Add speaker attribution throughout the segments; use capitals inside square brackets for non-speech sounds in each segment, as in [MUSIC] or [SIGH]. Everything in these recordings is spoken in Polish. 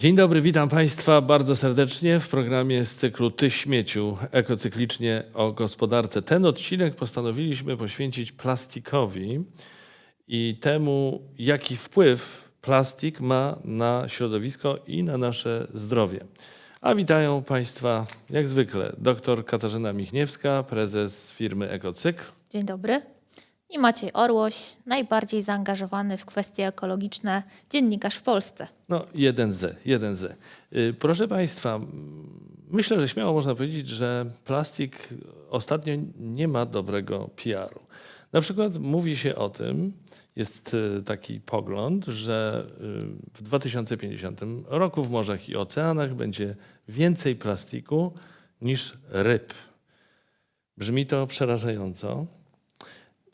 Speaker 1: Dzień dobry, witam Państwa bardzo serdecznie w programie z cyklu Ty śmieciu, ekocyklicznie o gospodarce. Ten odcinek postanowiliśmy poświęcić plastikowi i temu, jaki wpływ plastik ma na środowisko i na nasze zdrowie. A witają Państwa jak zwykle dr Katarzyna Michniewska, prezes firmy Ekocykl.
Speaker 2: Dzień dobry. I Maciej Orłoś, najbardziej zaangażowany w kwestie ekologiczne dziennikarz w Polsce.
Speaker 1: No, jeden z, jeden z. Y, Proszę Państwa, myślę, że śmiało można powiedzieć, że plastik ostatnio nie ma dobrego PR-u. Na przykład mówi się o tym, jest y, taki pogląd, że y, w 2050 roku w morzach i oceanach będzie więcej plastiku niż ryb. Brzmi to przerażająco.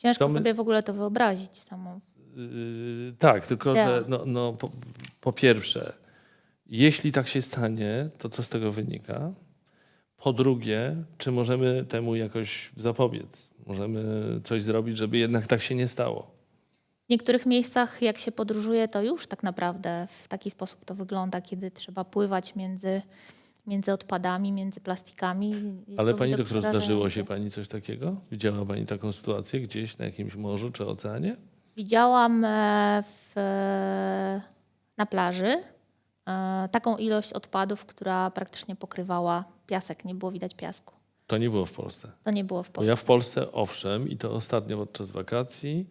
Speaker 2: Ciężko
Speaker 1: my-
Speaker 2: sobie w ogóle to wyobrazić samą.
Speaker 1: Yy, tak, tylko
Speaker 2: Tak.
Speaker 1: że no, no, po, po pierwsze, jeśli tak się stanie, to co z tego wynika? Po drugie, czy możemy temu jakoś zapobiec? Możemy coś zrobić, żeby jednak tak się nie stało?
Speaker 2: W niektórych miejscach, jak się podróżuje, to już tak naprawdę w taki sposób to wygląda, kiedy trzeba pływać między, między odpadami, między plastikami. Jest
Speaker 1: Ale pani doktor, zdarzyło się pani coś takiego? Widziała pani taką sytuację gdzieś na jakimś morzu czy oceanie?
Speaker 2: Widziałam e, w, na plaży e, taką ilość odpadów, która praktycznie pokrywała piasek. Nie było widać piasku.
Speaker 1: To nie było w Polsce.
Speaker 2: To nie było w
Speaker 1: Bo
Speaker 2: Polsce.
Speaker 1: ja w Polsce owszem i to ostatnio podczas wakacji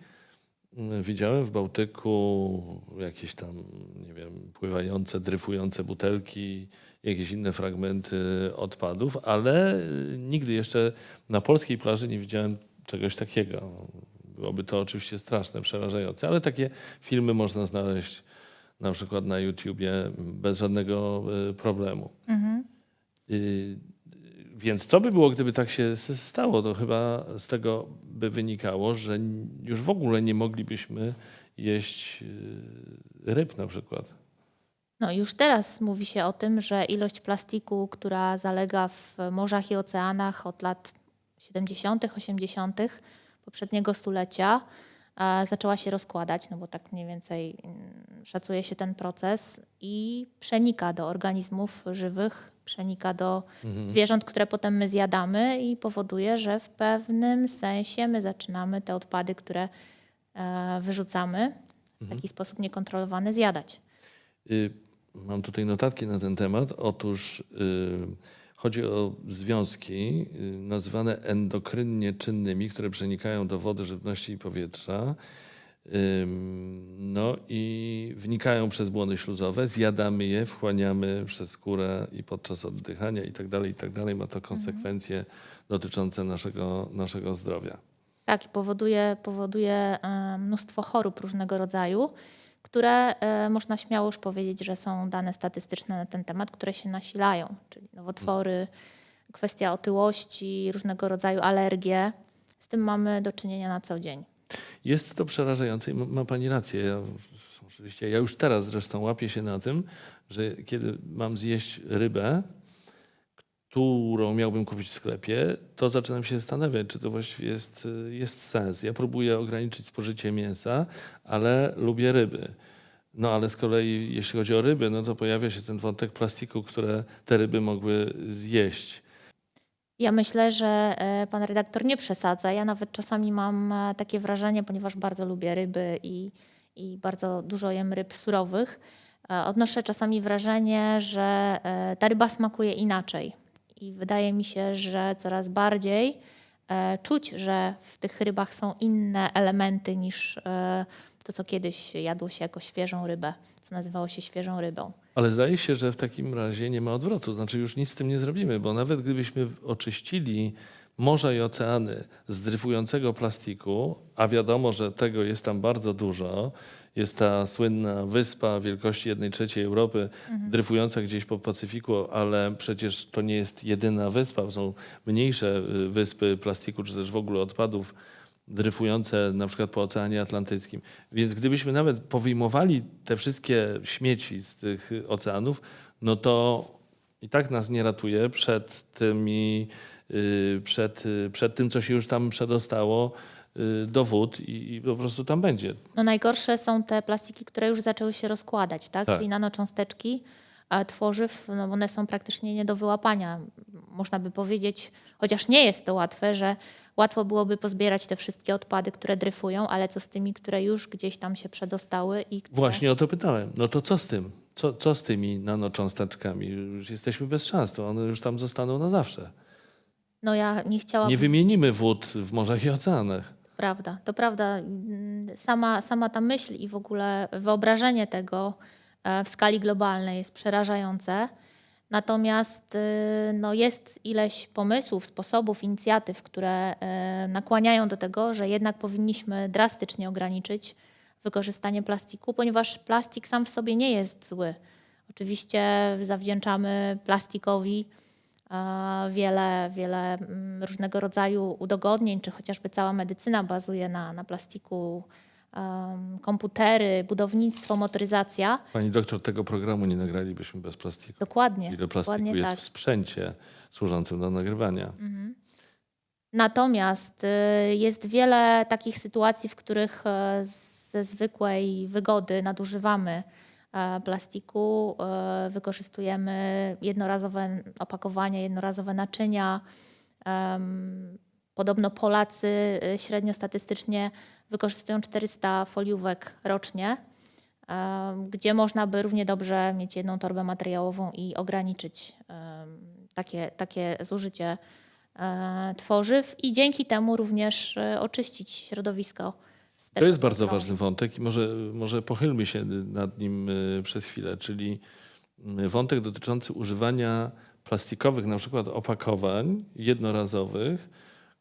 Speaker 1: widziałem w Bałtyku jakieś tam, nie wiem, pływające, dryfujące butelki, jakieś inne fragmenty odpadów, ale y, nigdy jeszcze na polskiej plaży nie widziałem czegoś takiego. Byłoby to oczywiście straszne, przerażające, ale takie filmy można znaleźć na przykład na YouTubie bez żadnego y, problemu.
Speaker 2: Mhm.
Speaker 1: Y, Więc co by było, gdyby tak się stało? To chyba z tego by wynikało, że już w ogóle nie moglibyśmy jeść y, ryb na przykład.
Speaker 2: No już teraz mówi się o tym, że ilość plastiku, która zalega w morzach i oceanach od lat 70., 80. poprzedniego stulecia, zaczęła się rozkładać, no bo tak mniej więcej mm, szacuje się ten proces i przenika do organizmów żywych, przenika do
Speaker 1: Mhm.
Speaker 2: zwierząt, które potem my zjadamy i powoduje, że w pewnym sensie my zaczynamy te odpady, które e, wyrzucamy w taki sposób niekontrolowany zjadać.
Speaker 1: Y, Mam tutaj notatki na ten temat. Otóż y, chodzi o związki y, nazywane endokrynnie czynnymi, które przenikają do wody, żywności i powietrza. No i wnikają przez błony śluzowe, zjadamy je, wchłaniamy przez skórę i podczas oddychania i tak dalej, i tak dalej. Ma to konsekwencje dotyczące naszego, naszego zdrowia.
Speaker 2: Tak, i powoduje, powoduje e, mnóstwo chorób różnego rodzaju, które e, można śmiało już powiedzieć, że są dane statystyczne na ten temat, które się nasilają, czyli nowotwory, kwestia otyłości, różnego rodzaju alergie. Z tym mamy do czynienia na co dzień.
Speaker 1: Jest to przerażające i ma, Pani rację. Ja, oczywiście, ja już teraz zresztą łapię się na tym, że kiedy mam zjeść rybę, którą miałbym kupić w sklepie, to zaczynam się zastanawiać, czy to właściwie jest, jest sens. Ja próbuję ograniczyć spożycie mięsa, ale lubię ryby. No ale z kolei jeśli chodzi o ryby, no to pojawia się ten wątek plastiku, które te ryby mogły zjeść.
Speaker 2: Ja myślę, że e, pan redaktor nie przesadza. Ja nawet czasami mam e, takie wrażenie, ponieważ bardzo lubię ryby i, i bardzo dużo jem ryb surowych. e, Odnoszę czasami wrażenie, że ta ryba smakuje inaczej. I wydaje mi się, że coraz bardziej e, czuć, że w tych rybach są inne elementy niż e, to, co kiedyś jadło się jako świeżą rybę, co nazywało się świeżą rybą.
Speaker 1: Ale zdaje się, że w takim razie nie ma odwrotu. Znaczy już nic z tym nie zrobimy, bo nawet gdybyśmy oczyścili morza i oceany z dryfującego plastiku, a wiadomo, że tego jest tam bardzo dużo jest ta słynna wyspa wielkości jednej trzeciej Europy,
Speaker 2: Mhm.
Speaker 1: dryfująca gdzieś po Pacyfiku, ale przecież to nie jest jedyna wyspa. Są mniejsze y, wyspy plastiku, czy też w ogóle odpadów dryfujące na przykład po Oceanie Atlantyckim. Więc gdybyśmy nawet powyjmowali te wszystkie śmieci z tych oceanów, no to i tak nas nie ratuje przed tymi, y, przed, y, przed tym, co się już tam przedostało do wód i, i po prostu tam będzie.
Speaker 2: No najgorsze są te plastiki, które już zaczęły się rozkładać, tak?
Speaker 1: Tak.
Speaker 2: Czyli nanocząsteczki tworzyw, no one są praktycznie nie do wyłapania. Można by powiedzieć, chociaż nie jest to łatwe, że łatwo byłoby pozbierać te wszystkie odpady, które dryfują, ale co z tymi, które już gdzieś tam się przedostały i które...
Speaker 1: Właśnie o to pytałem. No to co z tym? Co, co z tymi nanocząsteczkami? Już jesteśmy bez szans, to one już tam zostaną na zawsze.
Speaker 2: No ja nie chciałabym...
Speaker 1: Nie wymienimy wód w morzach i oceanach.
Speaker 2: Prawda, to prawda. Sama, sama ta myśl i w ogóle wyobrażenie tego e, w skali globalnej jest przerażające. Natomiast y, no, jest ileś pomysłów, sposobów, inicjatyw, które e, nakłaniają do tego, że jednak powinniśmy drastycznie ograniczyć wykorzystanie plastiku, ponieważ plastik sam w sobie nie jest zły. Oczywiście zawdzięczamy plastikowi wiele, wiele mm, różnego rodzaju udogodnień, czy chociażby cała medycyna bazuje na, na plastiku, komputery, budownictwo, motoryzacja.
Speaker 1: Pani doktor, tego programu nie nagralibyśmy bez plastiku.
Speaker 2: Dokładnie.
Speaker 1: Ile plastiku
Speaker 2: dokładnie
Speaker 1: jest
Speaker 2: tak.
Speaker 1: w sprzęcie służącym do nagrywania.
Speaker 2: Mhm. Natomiast y, jest wiele takich sytuacji, w których e, ze zwykłej wygody nadużywamy plastiku, e, wykorzystujemy jednorazowe opakowania, jednorazowe naczynia. Podobno Polacy y, średnio statystycznie wykorzystują 400 foliówek rocznie, gdzie można by równie dobrze mieć jedną torbę materiałową i ograniczyć takie, takie zużycie e, tworzyw i dzięki temu również e, oczyścić środowisko. Z
Speaker 1: To jest bardzo ważny wątek i może, może pochylmy się nad nim y, przez chwilę, czyli y, wątek dotyczący używania plastikowych, na przykład opakowań jednorazowych,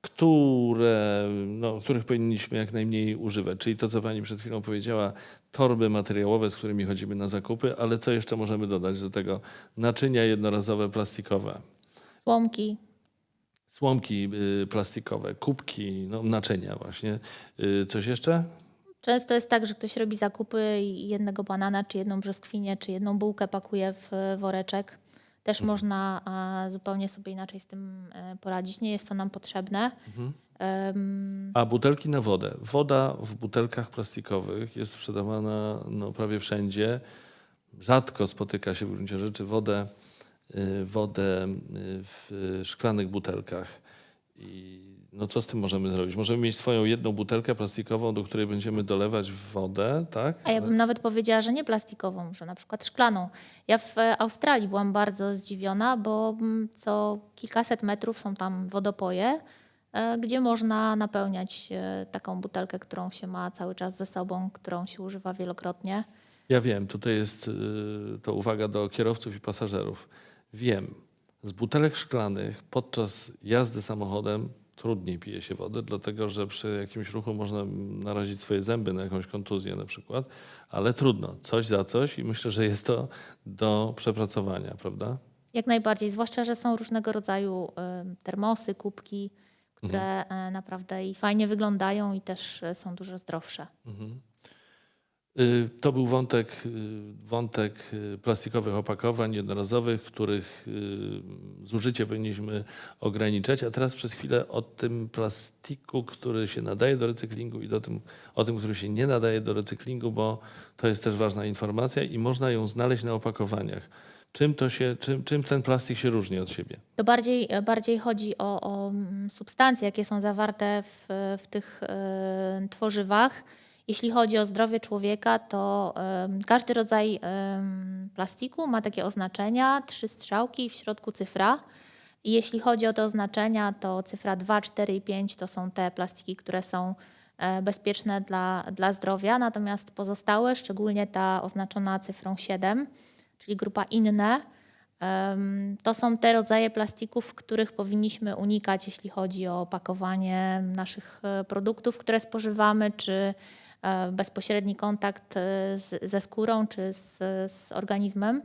Speaker 1: które, no, których powinniśmy jak najmniej używać. Czyli to, co Pani przed chwilą powiedziała, torby materiałowe, z którymi chodzimy na zakupy, ale co jeszcze możemy dodać do tego? Naczynia jednorazowe plastikowe,
Speaker 2: Słomki,
Speaker 1: słomki y, plastikowe, kubki, no, naczynia właśnie. Y, Coś jeszcze?
Speaker 2: Często jest tak, że ktoś robi zakupy i jednego banana, czy jedną brzoskwinię, czy jedną bułkę pakuje w woreczek. Też
Speaker 1: Mhm.
Speaker 2: można zupełnie sobie inaczej z tym e, poradzić. Nie jest to nam potrzebne.
Speaker 1: Mhm. A butelki na wodę. Woda w butelkach plastikowych jest sprzedawana no, prawie wszędzie. Rzadko spotyka się w gruncie rzeczy wodę, wodę y, w y, szklanych butelkach. I no co z tym możemy zrobić? Możemy mieć swoją jedną butelkę plastikową, do której będziemy dolewać wodę, tak?
Speaker 2: A ja bym nawet powiedziała, że nie plastikową, że na przykład szklaną. Ja w e, Australii byłam bardzo zdziwiona, bo mm, co kilkaset metrów są tam wodopoje, e, gdzie można napełniać e, taką butelkę, którą się ma cały czas ze sobą, którą się używa wielokrotnie.
Speaker 1: Ja wiem, tutaj jest y, to uwaga do kierowców i pasażerów. Wiem, z butelek szklanych podczas jazdy samochodem trudniej pije się wodę, dlatego że przy jakimś ruchu można narazić swoje zęby na jakąś kontuzję na przykład, ale trudno, coś za coś i myślę, że jest to do przepracowania, prawda?
Speaker 2: Jak najbardziej, zwłaszcza, że są różnego rodzaju termosy, kubki, które e, naprawdę i fajnie wyglądają i też e, są dużo zdrowsze.
Speaker 1: Mhm. Y, To był wątek, y, wątek y, plastikowych opakowań jednorazowych, których y, zużycie powinniśmy ograniczać. A teraz przez chwilę o tym plastiku, który się nadaje do recyklingu i do tym, o tym, który się nie nadaje do recyklingu, bo to jest też ważna informacja i można ją znaleźć na opakowaniach. Czym, to się, czym, czym ten plastik się różni od siebie?
Speaker 2: To bardziej, bardziej chodzi o, o substancje, jakie są zawarte w, w tych e, tworzywach. Jeśli chodzi o zdrowie człowieka, to każdy rodzaj plastiku ma takie oznaczenia, trzy strzałki w środku cyfra. I jeśli chodzi o te oznaczenia, to cyfra 2, 4 i 5 to są te plastiki, które są e, bezpieczne dla, dla zdrowia, natomiast pozostałe, szczególnie ta oznaczona cyfrą 7, czyli grupa inne, To są te rodzaje plastików, których powinniśmy unikać, jeśli chodzi o opakowanie naszych e, produktów, które spożywamy, czy bezpośredni kontakt e, z, ze skórą czy z, z organizmem,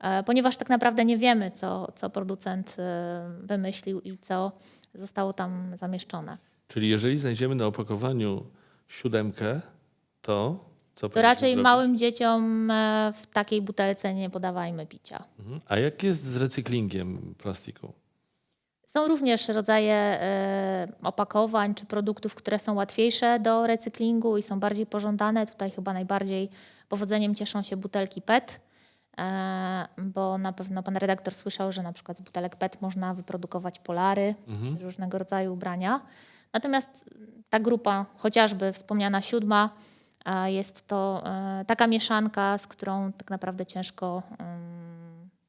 Speaker 2: e, ponieważ tak naprawdę nie wiemy, co, co producent e, wymyślił i co zostało tam zamieszczone.
Speaker 1: Czyli jeżeli znajdziemy na opakowaniu siódemkę, to co
Speaker 2: To raczej
Speaker 1: zrobić?
Speaker 2: małym dzieciom e, w takiej butelce nie podawajmy picia.
Speaker 1: Mhm. A jak jest z recyklingiem plastiku?
Speaker 2: Są również rodzaje e, opakowań czy produktów, które są łatwiejsze do recyklingu i są bardziej pożądane. Tutaj chyba najbardziej powodzeniem cieszą się butelki PET, e, bo na pewno pan redaktor słyszał, że na przykład z butelek PET można wyprodukować polary,
Speaker 1: Mhm.
Speaker 2: różnego rodzaju ubrania. Natomiast ta grupa, chociażby wspomniana siódma, e, jest to taka mieszanka, z którą tak naprawdę ciężko mm,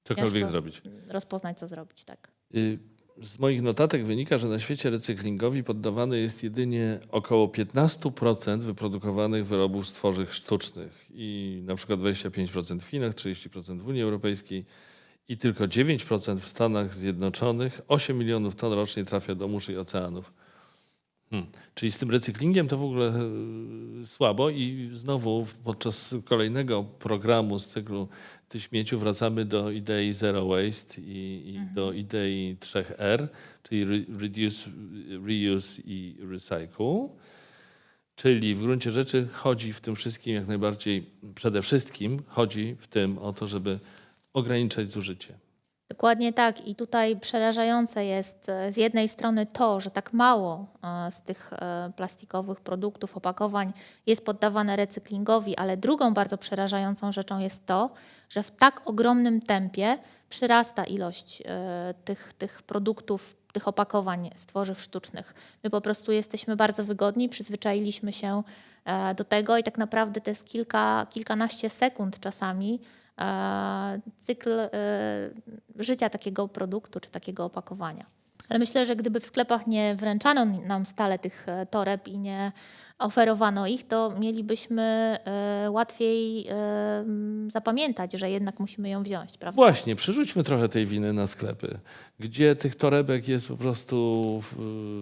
Speaker 1: Cokolwiek
Speaker 2: Ciężko.
Speaker 1: zrobić.
Speaker 2: rozpoznać, co zrobić. Tak.
Speaker 1: Y, Z moich notatek wynika, że na świecie recyklingowi poddawane jest jedynie około 15% wyprodukowanych wyrobów z tworzyw sztucznych i na przykład 25% w Chinach, 30% w Unii Europejskiej i tylko 9% w Stanach Zjednoczonych. 8 milionów ton rocznie trafia do mórz i oceanów. Hmm. Czyli z tym recyklingiem to w ogóle e, słabo i znowu podczas kolejnego programu z cyklu Ty śmieciu wracamy do idei zero waste i, i do idei 3R, czyli re, reduce, reuse i recycle. Czyli w gruncie rzeczy chodzi w tym wszystkim jak najbardziej, przede wszystkim chodzi w tym o to, żeby ograniczać zużycie.
Speaker 2: Dokładnie tak. I tutaj przerażające jest e, z jednej strony to, że tak mało e, z tych e, plastikowych produktów, opakowań jest poddawane recyklingowi, ale drugą bardzo przerażającą rzeczą jest to, że w tak ogromnym tempie przyrasta ilość tych, tych produktów, tych opakowań z tworzyw sztucznych. My po prostu jesteśmy bardzo wygodni, przyzwyczailiśmy się do tego i tak naprawdę to jest kilka, kilkanaście sekund czasami cykl e, życia takiego produktu czy takiego opakowania. Ale myślę, że gdyby w sklepach nie wręczano nam stale tych e, toreb i nie oferowano ich, to mielibyśmy e, łatwiej e, zapamiętać, że jednak musimy ją wziąć, prawda?
Speaker 1: Właśnie, przerzućmy trochę tej winy na sklepy, gdzie tych torebek jest po prostu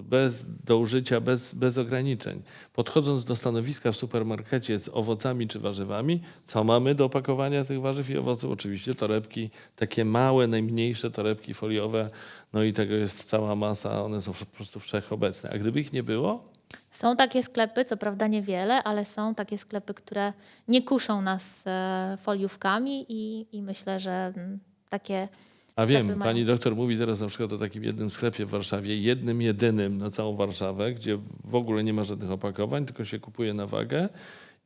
Speaker 1: bez do użycia, bez, bez ograniczeń. Podchodząc do stanowiska w supermarkecie z owocami czy warzywami, co mamy do opakowania tych warzyw i owoców? Oczywiście torebki, takie małe, najmniejsze torebki foliowe, no i tego jest cała masa, one są po prostu wszechobecne. A gdyby ich nie było,
Speaker 2: Są takie sklepy, co prawda niewiele, ale są takie sklepy, które nie kuszą nas e, foliówkami i, i myślę, że mm, takie
Speaker 1: A wiem,
Speaker 2: mają.
Speaker 1: pani doktor mówi teraz na przykład o takim jednym sklepie w Warszawie, jednym, jedynym na całą Warszawę, gdzie w ogóle nie ma żadnych opakowań, tylko się kupuje na wagę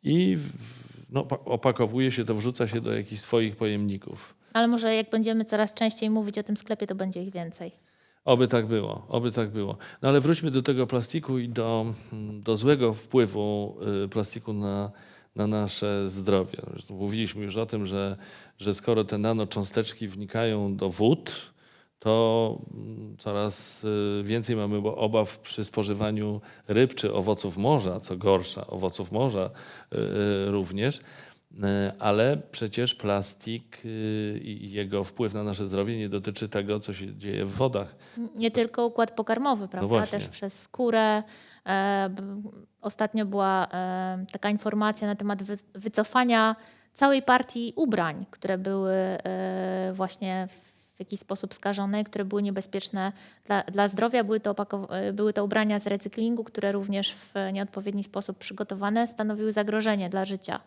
Speaker 1: i no, pa- opakowuje się to, wrzuca się do jakichś swoich pojemników.
Speaker 2: Ale może jak będziemy coraz częściej mówić o tym sklepie, to będzie ich więcej.
Speaker 1: Oby tak było, oby tak było. No ale wróćmy do tego plastiku i do, do złego wpływu y, plastiku na, na nasze zdrowie. Mówiliśmy już o tym, że, że skoro te nanocząsteczki wnikają do wód, to mm, coraz y, więcej mamy obaw przy spożywaniu ryb czy owoców morza, co gorsza, owoców morza y, również. Y, Ale przecież plastik y, i jego wpływ na nasze zdrowie nie dotyczy tego, co się dzieje w wodach.
Speaker 2: Nie tylko układ pokarmowy, prawda?
Speaker 1: właśnie.
Speaker 2: Też przez skórę. E, Ostatnio była e, taka informacja na temat wy- wycofania całej partii ubrań, które były e, właśnie w jakiś sposób skażone, które były niebezpieczne dla, dla zdrowia. Były to, e, były to ubrania z recyklingu, które również w nieodpowiedni sposób przygotowane stanowiły zagrożenie dla życia.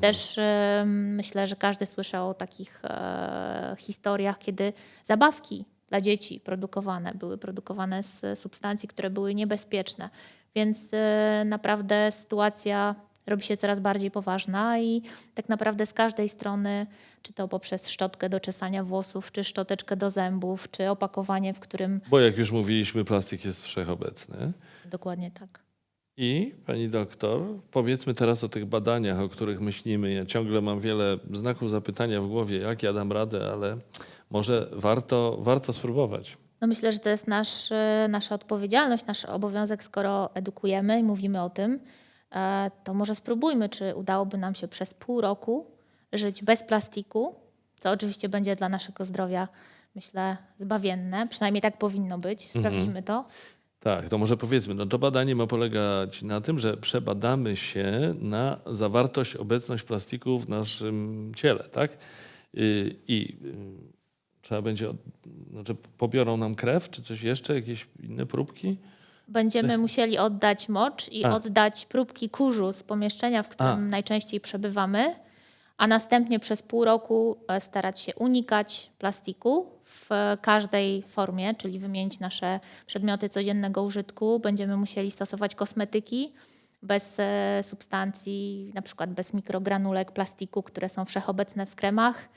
Speaker 2: Też e, myślę, że każdy słyszał o takich e, historiach, kiedy zabawki dla dzieci produkowane były produkowane z substancji, które były niebezpieczne. Więc e, naprawdę sytuacja robi się coraz bardziej poważna i tak naprawdę z każdej strony, czy to poprzez szczotkę do czesania włosów, czy szczoteczkę do zębów, czy opakowanie, w którym
Speaker 1: Bo jak już mówiliśmy, plastik jest wszechobecny.
Speaker 2: dokładnie tak.
Speaker 1: I pani doktor, powiedzmy teraz o tych badaniach, o których myślimy. Ja ciągle mam wiele znaków zapytania w głowie, jak ja dam radę, ale może warto, warto spróbować.
Speaker 2: No myślę, że to jest nasz, e, nasza odpowiedzialność, nasz obowiązek, skoro edukujemy i mówimy o tym, e, to może spróbujmy, czy udałoby nam się przez pół roku żyć bez plastiku, co oczywiście będzie dla naszego zdrowia, myślę, zbawienne. Przynajmniej tak powinno być. Sprawdzimy to.
Speaker 1: Tak, to może powiedzmy, no to badanie ma polegać na tym, że przebadamy się na zawartość, obecność plastiku w naszym ciele, tak? Y, I y, trzeba będzie, znaczy pobiorą nam krew, czy coś jeszcze, jakieś inne próbki?
Speaker 2: Będziemy musieli oddać mocz i
Speaker 1: A.
Speaker 2: oddać próbki kurzu z pomieszczenia, w którym
Speaker 1: A.
Speaker 2: najczęściej przebywamy, a następnie przez pół roku e, starać się unikać plastiku w każdej formie, czyli wymienić nasze przedmioty codziennego użytku. Będziemy musieli stosować kosmetyki bez e, substancji, na przykład bez mikrogranulek plastiku, które są wszechobecne w kremach.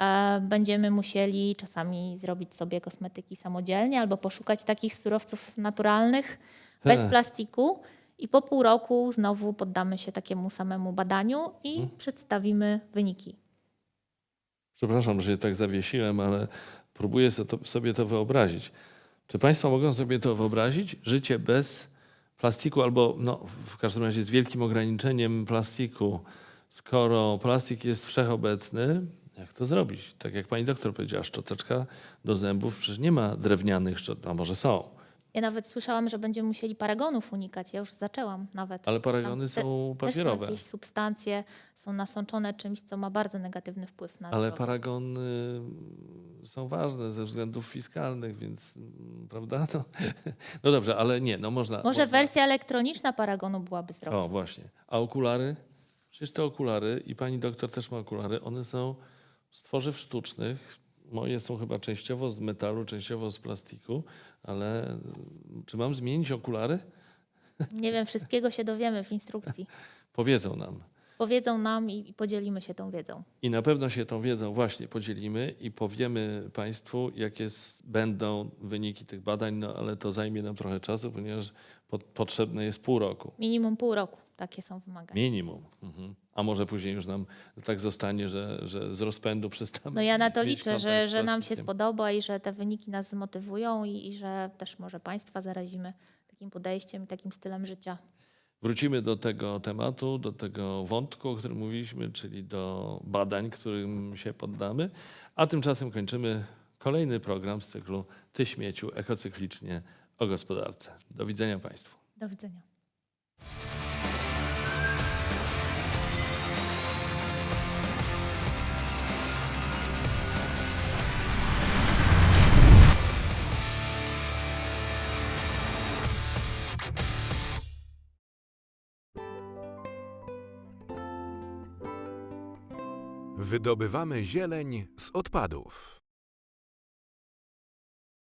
Speaker 2: E, Będziemy musieli czasami zrobić sobie kosmetyki samodzielnie albo poszukać takich surowców naturalnych bez
Speaker 1: He.
Speaker 2: plastiku. I po pół roku znowu poddamy się takiemu samemu badaniu i przedstawimy wyniki.
Speaker 1: Przepraszam, że się tak zawiesiłem, ale próbuję sobie to wyobrazić. Czy Państwo mogą sobie to wyobrazić? Życie bez plastiku albo no, w każdym razie z wielkim ograniczeniem plastiku. Skoro plastik jest wszechobecny, jak to zrobić? Tak jak pani doktor powiedziała, szczoteczka do zębów, przecież nie ma drewnianych szczot, a może są,
Speaker 2: Ja nawet słyszałam, że będziemy musieli paragonów unikać. Ja już zaczęłam nawet.
Speaker 1: ale
Speaker 2: Tam
Speaker 1: paragony
Speaker 2: te-
Speaker 1: są
Speaker 2: Też są
Speaker 1: papierowe.
Speaker 2: jakieś substancje, są nasączone czymś, co ma bardzo negatywny wpływ na
Speaker 1: Ale
Speaker 2: zdrowie.
Speaker 1: paragony są ważne ze względów fiskalnych, więc mm, prawda? No, [LAUGHS] no dobrze, ale nie, no można.
Speaker 2: Może
Speaker 1: można.
Speaker 2: wersja elektroniczna paragonu byłaby zdrowsza.
Speaker 1: O, właśnie. A okulary? Przecież te okulary, i pani doktor też ma okulary, one są z tworzyw sztucznych. Moje są chyba częściowo z metalu, częściowo z plastiku, ale mm, czy mam zmienić okulary?
Speaker 2: Nie wiem, wszystkiego się dowiemy w instrukcji. [LAUGHS]
Speaker 1: Powiedzą nam.
Speaker 2: Powiedzą nam i, podzielimy się tą wiedzą.
Speaker 1: I na pewno się tą wiedzą właśnie podzielimy i powiemy Państwu, jakie będą wyniki tych badań, no ale to zajmie nam trochę czasu, ponieważ po, potrzebne jest pół roku.
Speaker 2: Minimum pół roku. Takie są wymagania.
Speaker 1: Minimum. Mhm. A może później już nam tak zostanie, że, że z rozpędu przestamy.
Speaker 2: No ja na to liczę, że, że nam się spodoba i że te wyniki nas zmotywują i, i że też może Państwa zarazimy takim podejściem i takim stylem życia.
Speaker 1: Wrócimy do tego tematu, do tego wątku, o którym mówiliśmy, czyli do badań, którym się poddamy. A tymczasem kończymy kolejny program z cyklu Ty śmieciu ekocyklicznie o gospodarce. Do widzenia Państwu.
Speaker 2: Do widzenia.
Speaker 3: Wydobywamy zieleń z odpadów.